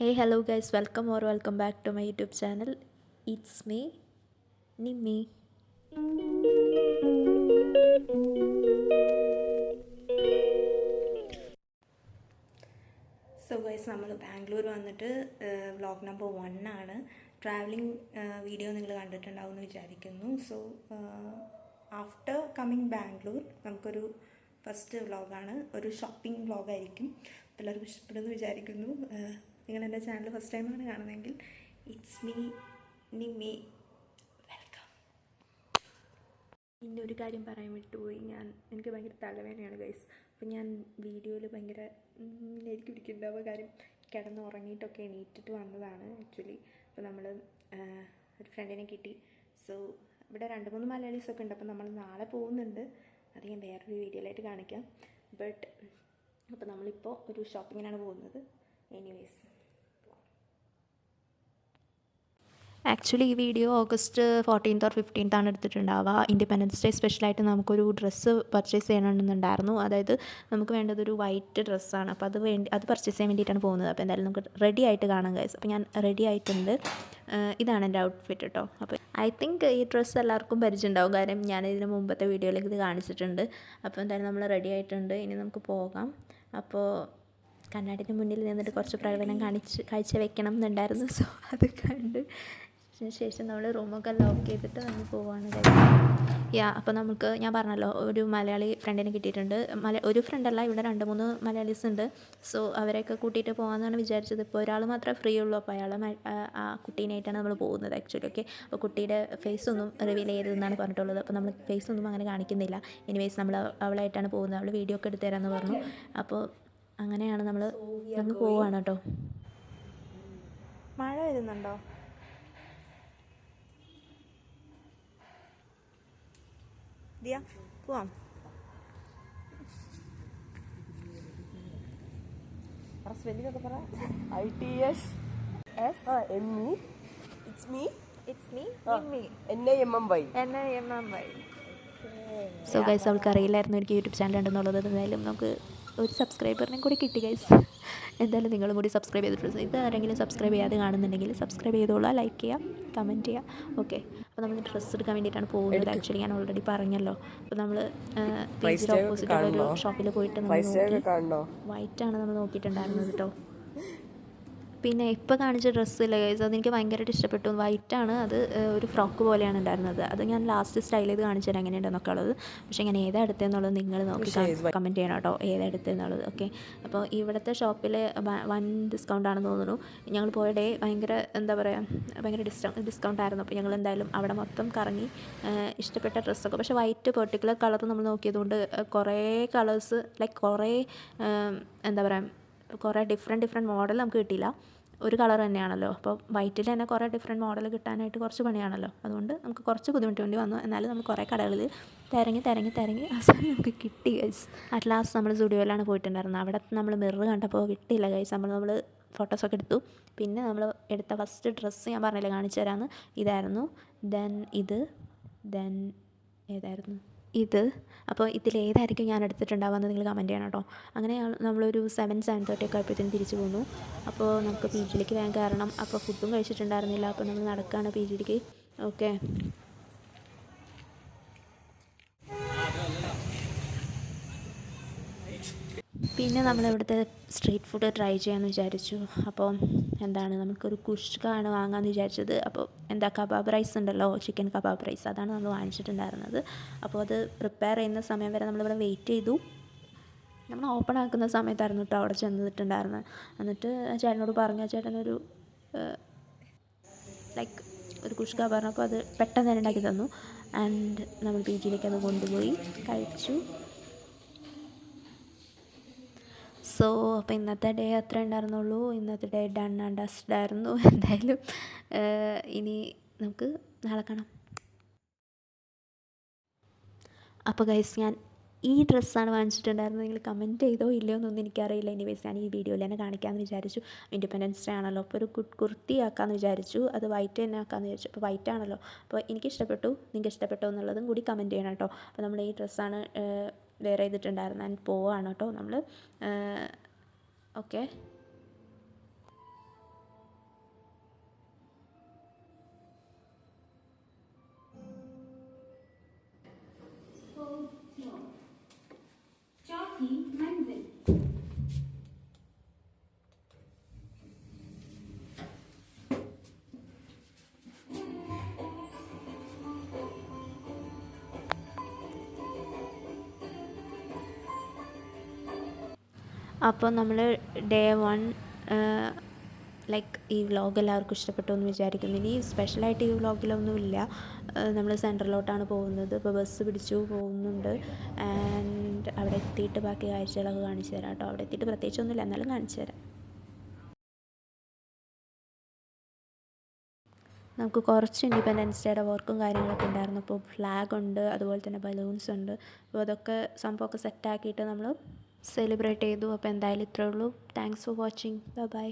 Hey, hello guys welcome or welcome back to my YouTube channel it's me Nimmi so guys നമ്മൾ ബാംഗ്ലൂർ വന്നിട്ട് vlog number one ആണ്. Travelling video നിങ്ങൾ കണ്ടിട്ടുണ്ടാവും എന്ന് വിചാരിക്കുന്നു സോ ആഫ്റ്റർ കമ്മിങ് ബാംഗ്ലൂർ നമുക്കൊരു ഫസ്റ്റ് വ്ലോഗാണ് ഒരു ഷോപ്പിംഗ് വ്ലോഗായിരിക്കും എല്ലാവർക്കും ഇഷ്ടപ്പെടുമെന്ന് വിചാരിക്കുന്നു. നിങ്ങൾ എന്റെ ചാനൽ ഫസ്റ്റ് ടൈമാണ് കാണുന്നതെങ്കിൽ ഇറ്റ്സ് മീ നിമ്മി വെൽക്കം. പിന്നെ ഒരു കാര്യം പറയാൻ വിട്ടുപോയി. ഞാൻ എനിക്ക് ഭയങ്കര തലവേദനയാണ് ഗൈസ് അപ്പോൾ ഞാൻ വീഡിയോയിൽ ഭയങ്കര എനിക്ക് പിടിക്കുന്നുണ്ടാവുക കാര്യം കിടന്ന് ഉറങ്ങിയിട്ടൊക്കെ എണീറ്റിട്ട് വന്നതാണ് ആക്ച്വലി അപ്പോൾ നമ്മൾ ഒരു ഫ്രണ്ടിനെ കിട്ടി. സോ ഇവിടെ രണ്ട് മൂന്ന് മലയാളീസൊക്കെ ഉണ്ട്. അപ്പോൾ നമ്മൾ നാളെ പോകുന്നുണ്ട്. അത് ഞാൻ വേറൊരു വീഡിയോയിലായിട്ട് കാണിക്കാം. ബട്ട് അപ്പോൾ നമ്മളിപ്പോൾ ഒരു ഷോപ്പിങ്ങിനാണ് പോകുന്നത്. എനിവേസ് ആക്ച്വലി ഈ video August fourteenth or fifteenth ആണ് എടുത്തിട്ടുണ്ടാവുക. ഇൻഡിപെൻഡൻസ് ഡേ സ്പെഷ്യലായിട്ട് നമുക്കൊരു ഡ്രസ്സ് പർച്ചേസ് ചെയ്യണമെന്നുണ്ടായിരുന്നു. അതായത് നമുക്ക് വേണ്ടത് ഒരു വൈറ്റ് ഡ്രസ്സാണ് അപ്പോൾ അത് വേണ്ടി അത് പർച്ചേസ് ചെയ്യാൻ വേണ്ടിയിട്ടാണ് പോകുന്നത്. അപ്പോൾ എന്തായാലും നമുക്ക് റെഡി ആയിട്ട് കാണാം ഗൈസ് അപ്പോൾ ഞാൻ റെഡി ആയിട്ടുണ്ട്. ഇതാണ് എന്റെ ഔട്ട്ഫിറ്റ് കേട്ടോ അപ്പോൾ ഐ തിങ്ക് ഈ ഡ്രസ്സ് എല്ലാവർക്കും പരിചയമുണ്ടാവും. കാര്യം ഞാൻ ഇതിന് മുമ്പത്തെ വീഡിയോയിലേക്ക് ഇത് കാണിച്ചിട്ടുണ്ട്. അപ്പോൾ എന്തായാലും നമ്മൾ റെഡി ആയിട്ടുണ്ട്. ഇനി നമുക്ക് പോകാം. അപ്പോൾ കണ്ണാടിന്റെ മുന്നിൽ നിന്നിട്ട് കുറച്ച് പ്രകടനം കാണിച്ച് കാഴ്ച വെക്കണം എന്നുണ്ടായിരുന്നു. സോ അത് കണ്ട് ശേഷം നമ്മൾ റൂമൊക്കെ ലോക്ക് ചെയ്തിട്ട് നമ്മൾ പോവാണ്. യാ അപ്പോൾ നമുക്ക് ഞാൻ പറഞ്ഞല്ലോ ഒരു മലയാളി ഫ്രണ്ടിനെ കിട്ടിയിട്ടുണ്ട്. മല ഒരു ഫ്രണ്ടല്ല ഇവിടെ രണ്ട് മൂന്ന് മലയാളീസ് ഉണ്ട്. സോ അവരെയൊക്കെ കൂട്ടിയിട്ട് പോകാമെന്നാണ് വിചാരിച്ചത്. ഇപ്പോൾ ഒരാൾ മാത്രമേ ഫ്രീ ഉള്ളൂ. അപ്പോൾ അയാൾ ആ കുട്ടീനായിട്ടാണ് നമ്മൾ പോകുന്നത് ആക്ച്വലി ഓക്കെ അപ്പോൾ കുട്ടിയുടെ ഫേസ് ഒന്നും റിവീൽ ചെയ്തതെന്നാണ് പറഞ്ഞിട്ടുള്ളത്. അപ്പോൾ നമ്മൾ ഫേസ് ഒന്നും അങ്ങനെ കാണിക്കുന്നില്ല. എനിവേസ് നമ്മൾ അവളായിട്ടാണ് പോകുന്നത്. അവൾ വീഡിയോ ഒക്കെ എടുത്തു തരാമെന്ന് പറഞ്ഞു. അപ്പോൾ അങ്ങനെയാണ് നമ്മൾ അങ്ങ് പോവുകയാണ് കേട്ടോ. മഴ വരുന്നുണ്ടോ? സ്പെല്ലിംഗ് പറ I T S M E it's me it's me N I M M Y N I M M Y so guys അവൾക്ക് അറിയില്ലായിരുന്നു എനിക്ക് യൂട്യൂബ് ചാനൽ ഉണ്ടെന്നുള്ളത്. എന്തായാലും നമുക്ക് ഒരു സബ്സ്ക്രൈബറിനെ കൂടി കിട്ടി ഗൈസ് എന്തായാലും നിങ്ങളും കൂടി സബ്സ്ക്രൈബ് ചെയ്തിട്ടുണ്ട്. ഇത് ആരെങ്കിലും സബ്സ്ക്രൈബ് ചെയ്യാതെ കാണുന്നുണ്ടെങ്കിൽ സബ്സ്ക്രൈബ് ചെയ്തോളാം. ലൈക്ക് ചെയ്യാം കമന്റ് ചെയ്യാം. ഓക്കെ അപ്പോൾ നമ്മൾ ഡ്രസ്സ് എടുക്കാൻ വേണ്ടിയിട്ടാണ് പോകുന്നത്. ആക്ച്വലി ഞാൻ ഓൾറെഡി പറഞ്ഞല്ലോ. അപ്പോൾ നമ്മൾ ഓപ്പോസിറ്റ് ഒരു ഷോപ്പിൽ പോയിട്ട് നമ്മൾ ആണ് നമ്മൾ നോക്കിയിട്ടുണ്ടായിരുന്നത് കേട്ടോ പിന്നെ ഇപ്പോൾ കാണിച്ച ഡ്രസ്സില്ല ഗൈസ് അതെനിക്ക് ഭയങ്കരമായിട്ട് ഇഷ്ടപ്പെട്ടു. വൈറ്റ് ആണ്. അത് ഒരു ഫ്രോക്ക് പോലെയാണ് ഉണ്ടായിരുന്നത്. അത് ഞാൻ ലാസ്റ്റ് സ്റ്റൈൽ ചെയ്ത് കാണിച്ചു തരാം എങ്ങനെയുണ്ടെന്നൊക്കെ ഉള്ളത്. പക്ഷേ ഞാൻ ഏതാ എടുത്തതെന്നുള്ളത് നിങ്ങൾ നോക്കി കമന്റ് ചെയ്യണം കേട്ടോ. ഏതാ എടുത്തതെന്നുള്ളത്. ഓക്കെ അപ്പോൾ ഇവിടുത്തെ ഷോപ്പിൽ വൺ ഡിസ്കൗണ്ട് ആണെന്ന് തോന്നുന്നു. ഞങ്ങൾ പോയ ഡേ ഭയങ്കര എന്താ പറയുക ഭയങ്കര ഡിസ്കൗണ്ട് ഡിസ്കൗണ്ട് ആയിരുന്നു. അപ്പോൾ ഞങ്ങൾ എന്തായാലും അവിടെ മൊത്തം കറങ്ങി ഇഷ്ടപ്പെട്ട ഡ്രസ്സൊക്കെ. പക്ഷേ വൈറ്റ് പെർട്ടിക്കുലർ കളർ നമ്മൾ നോക്കിയതുകൊണ്ട് കുറേ കളേഴ്സ് ലൈക്ക് കുറേ എന്താ പറയുക കുറേ ഡിഫറെന്റ് ഡിഫറെന്റ് മോഡൽ നമുക്ക് കിട്ടിയില്ല. ഒരു കളർ തന്നെയാണല്ലോ. അപ്പോൾ വൈറ്റിൽ തന്നെ കുറേ ഡിഫറെന്റ് മോഡൽ കിട്ടാനായിട്ട് കുറച്ച് പണിയാണല്ലോ. അതുകൊണ്ട് നമുക്ക് കുറച്ച് ബുദ്ധിമുട്ട് വേണ്ടി വന്നു. എന്നാലും നമ്മൾ കുറേ കടകളിൽ തിരങ്ങി തിരങ്ങി തിരങ്ങി അവസാനം നമുക്ക് കിട്ടി ഗൈസ് അറ്റ് ലാസ്റ്റ് നമ്മൾ സ്റ്റുഡിയോയിലാണ് പോയിട്ടുണ്ടായിരുന്നത്. അവിടെ നമ്മൾ മിറർ കണ്ടപ്പോൾ കിട്ടിയില്ല ഗൈസ് നമ്മൾ നമ്മൾ ഫോട്ടോസൊക്കെ എടുത്തു. പിന്നെ നമ്മൾ എടുത്ത ഫസ്റ്റ് ഡ്രസ്സ് ഞാൻ പറഞ്ഞില്ല കാണിച്ചു തരാമെന്ന്. ഇതായിരുന്നു. ദെൻ ഇത്. ദെൻ ഏതായിരുന്നു? ഇത്. അപ്പോൾ ഇതിലേതായിരിക്കും ഞാൻ എടുത്തിട്ടുണ്ടാവുമെന്ന് നിങ്ങൾ കമന്റ് ചെയ്യണം കേട്ടോ. അങ്ങനെ നമ്മളൊരു സെവൻ സെവൻ തേർട്ടി ഒക്കെ ആയപ്പോഴത്തേനും തിരിച്ചു പോന്നു. അപ്പോൾ നമുക്ക് പി ജിയിലേക്ക് വേഗം കയറണം. അപ്പോൾ ഫുഡും കഴിച്ചിട്ടുണ്ടായിരുന്നില്ല. അപ്പോൾ നമ്മൾ നടക്കുകയാണ് പി ജിയിലേക്ക് ഓക്കെ പിന്നെ നമ്മൾ ഇവിടുത്തെ സ്ട്രീറ്റ് ഫുഡ് ട്രൈ ചെയ്യാമെന്ന് വിചാരിച്ചു. അപ്പോൾ എന്താണ് നമുക്കൊരു കുഷ്കാണ് വാങ്ങാമെന്ന് വിചാരിച്ചത്. അപ്പോൾ എന്താ കബാബ് റൈസ് ഉണ്ടല്ലോ ചിക്കൻ കബാബ് റൈസ് അതാണ് നമ്മൾ വാങ്ങിച്ചിട്ടുണ്ടായിരുന്നത്. അപ്പോൾ അത് പ്രിപ്പയർ ചെയ്യുന്ന സമയം വരെ നമ്മളിവിടെ വെയിറ്റ് ചെയ്തു. നമ്മൾ ഓപ്പൺ ആക്കുന്ന സമയത്തായിരുന്നു കേട്ടോ അവിടെ ചെന്നിട്ടുണ്ടായിരുന്നത്. എന്നിട്ട് ചേട്ടനോട് പറഞ്ഞു ചേട്ടനൊരു ലൈക്ക് ഒരു കുഷ്ക പറഞ്ഞപ്പോൾ അത് പെട്ടെന്ന് തന്നെ ഉണ്ടാക്കി തന്നു. ആൻഡ് നമ്മൾ പി ജിയിലേക്ക് അത് കൊണ്ടുപോയി കഴിച്ചു. സോ അപ്പോൾ ഇന്നത്തെ ഡേ അത്ര ഉണ്ടായിരുന്നുള്ളൂ. ഇന്നത്തെ ഡേ ഡൺ ആൻഡ് ഡസ്റ്റ് ആയിരുന്നു. എന്തായാലും ഇനി നമുക്ക് നാളെ കാണാം. അപ്പോൾ ഗൈസ് ഞാൻ ഈ ഡ്രസ്സാണ് വാങ്ങിച്ചിട്ടുണ്ടായിരുന്നത്. നിങ്ങൾ കമന്റ് ചെയ്തോ ഇല്ലയോ എന്നൊന്നും എനിക്കറിയില്ല. എനിവേസ് ഞാൻ ഈ വീഡിയോയിൽ തന്നെ കാണിക്കാമെന്ന് വിചാരിച്ചു. ഇൻഡിപെൻഡൻസ് ഡേ ആണല്ലോ. അപ്പോൾ ഒരു കുർത്തി ആക്കാമെന്ന് വിചാരിച്ചു. അത് വൈറ്റ് തന്നെ ആക്കാമെന്ന് വിചാരിച്ചു. അപ്പോൾ വൈറ്റ് ആണല്ലോ. അപ്പോൾ എനിക്ക് ഇഷ്ടപ്പെട്ടു നിങ്ങൾക്ക് ഇഷ്ടപ്പെട്ടോ എന്നുള്ളതും കൂടി കമന്റ് ചെയ്യണം കേട്ടോ. അപ്പോൾ നമ്മൾ ഈ ഡ്രസ്സാണ് ലെയർ ചെയ്തിട്ടുണ്ടായിരുന്നു ആൻഡ് പോവാണ് കേട്ടോ നമ്മൾ ഓക്കെ Jockey Menzies. അപ്പോൾ നമ്മൾ ഡേ വൺ ലൈക്ക് ഈ വ്ളോഗ് എല്ലാവർക്കും ഇഷ്ടപ്പെട്ടു എന്ന് വിചാരിക്കുന്നു. ഇനി സ്പെഷ്യലായിട്ട് ഈ വ്ളോഗിലൊന്നുമില്ല നമ്മൾ സെന്ററിലോട്ടാണ് പോകുന്നത്. ഇപ്പോൾ ബസ് പിടിച്ചു പോകുന്നുണ്ട്. ആൻഡ് അവിടെ എത്തിയിട്ട് ബാക്കി കാഴ്ചകളൊക്കെ കാണിച്ചു തരാം കേട്ടോ. അവിടെ എത്തിയിട്ട് പ്രത്യേകിച്ചൊന്നുമില്ല. എന്നാലും കാണിച്ചു തരാം. നമുക്ക് കുറച്ച് ഇൻഡിപെൻഡൻസ് ഡേയുടെ വർക്കും കാര്യങ്ങളൊക്കെ ഉണ്ടായിരുന്നു. അപ്പോൾ ഫ്ലാഗ് ഉണ്ട് അതുപോലെ തന്നെ ബലൂൺസ് ഉണ്ട്. അപ്പോൾ അതൊക്കെ സംഭവമൊക്കെ സെറ്റാക്കിയിട്ട് നമ്മൾ സെലിബ്രേറ്റ് ചെയ്തു. അപ്പോൾ എന്തായാലും ഇത്രേ ഉള്ളൂ. Thanks for watching bye bye